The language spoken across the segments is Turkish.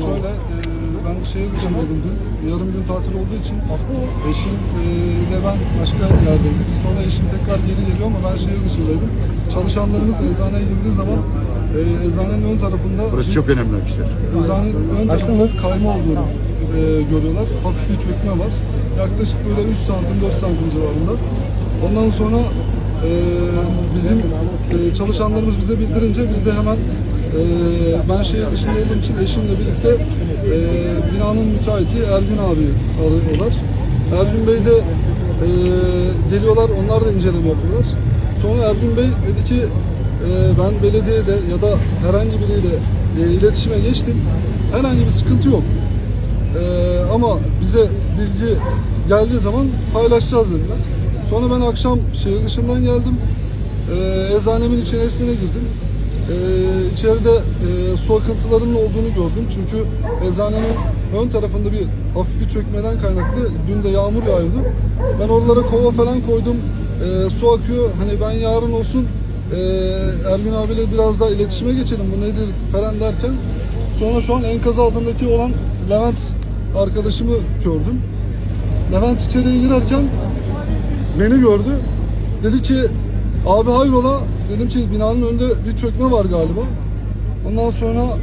konu? Şöyle, e, ben şehir dışındaydım dün. Yarım gün tatil olduğu için eşim e, ile ben başka yerdeydik. Sonra eşim tekrar geri geliyor ama ben şehir dışındaydım. Çalışanlarımız eczaneye girdiği zaman e, eczanenin ön tarafında Burası çok önemli arkadaşlar. eczanenin ön tarafında kayma olduğunu e, görüyorlar. Hafif bir çökme var. Yaklaşık böyle 3 santim 4 santim civarında. Ondan sonra e, bizim e, çalışanlarımız bize bildirince biz de hemen e, ben şehir dışında olduğum için eşimle birlikte e, binanın müteahhiti Ergün abi arıyorlar. Ergün Bey de e, geliyorlar, onlar da inceleme yapıyorlar. Sonra Ergün Bey dedi ki e, ben belediyede ya da herhangi biriyle e, iletişime geçtim. Herhangi bir sıkıntı yok. Ee, ama bize bilgi geldiği zaman paylaşacağız dediler. Sonra ben akşam şehir dışından geldim. Ee, eczanemin içerisine girdim. Ee, içeride e, su akıntılarının olduğunu gördüm. Çünkü eczanenin ön tarafında bir hafif bir çökmeden kaynaklı dün de yağmur yağıyordu. Ben oralara kova falan koydum. Ee, su akıyor. Hani ben yarın olsun e, Ergün abiyle biraz daha iletişime geçelim bu nedir falan derken sonra şu an enkaz altındaki olan Levent arkadaşımı gördüm. Levent içeriye girerken beni gördü. Dedi ki abi hayrola dedim ki binanın önünde bir çökme var galiba. Ondan sonra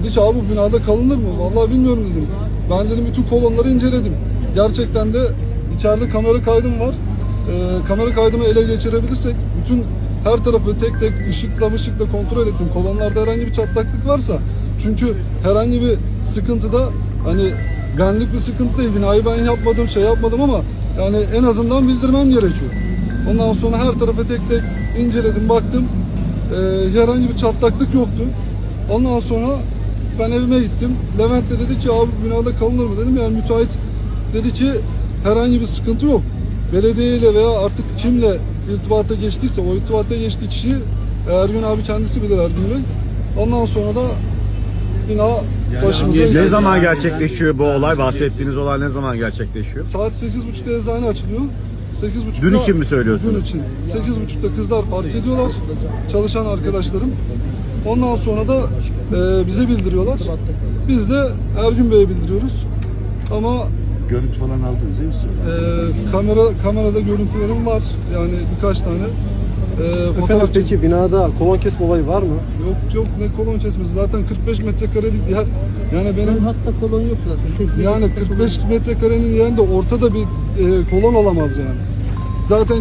dedi ki abi bu binada kalınır mı? Vallahi bilmiyorum dedim. Ben dedim bütün kolonları inceledim. Gerçekten de içeride kamera kaydım var. Ee, kamera kaydımı ele geçirebilirsek bütün her tarafı tek tek ışıkla ışıkla kontrol ettim. Kolonlarda herhangi bir çatlaklık varsa çünkü herhangi bir sıkıntıda hani benlik bir sıkıntı değil. Binayı ben yapmadım, şey yapmadım ama yani en azından bildirmem gerekiyor. Ondan sonra her tarafı tek tek inceledim, baktım. Ee, herhangi bir çatlaklık yoktu. Ondan sonra ben evime gittim. Levent de dedi ki abi binada kalınır mı dedim. Yani müteahhit dedi ki herhangi bir sıkıntı yok. Belediye ile veya artık kimle irtibata geçtiyse o irtibata geçtiği kişi Ergün abi kendisi bilir Ergün Bey. Ondan sonra da bina başımıza Ne zaman gerçekleşiyor bu olay? Bahsettiğiniz olay ne zaman gerçekleşiyor? Saat 8.30'da eczane açılıyor. 8.30'da Dün için mi söylüyorsunuz? Dün için. 8.30'da kızlar fark ediyorlar. Çalışan arkadaşlarım. Ondan sonra da e, bize bildiriyorlar. Biz de Ergün Bey'e bildiriyoruz. Ama Görüntü falan aldınız değil mi siz? e, kamera kamerada görüntülerim var. Yani birkaç tane. E, Efendim fotoğraf peki binada kolon kesme olayı var mı? Yok yok ne kolon kesmesi. Zaten 45 metrekarelik yer. Yani benim Hatta kolon yok zaten. Kesinlikle yani 45 metrekarenin yerinde ortada bir e, kolon olamaz yani. Zaten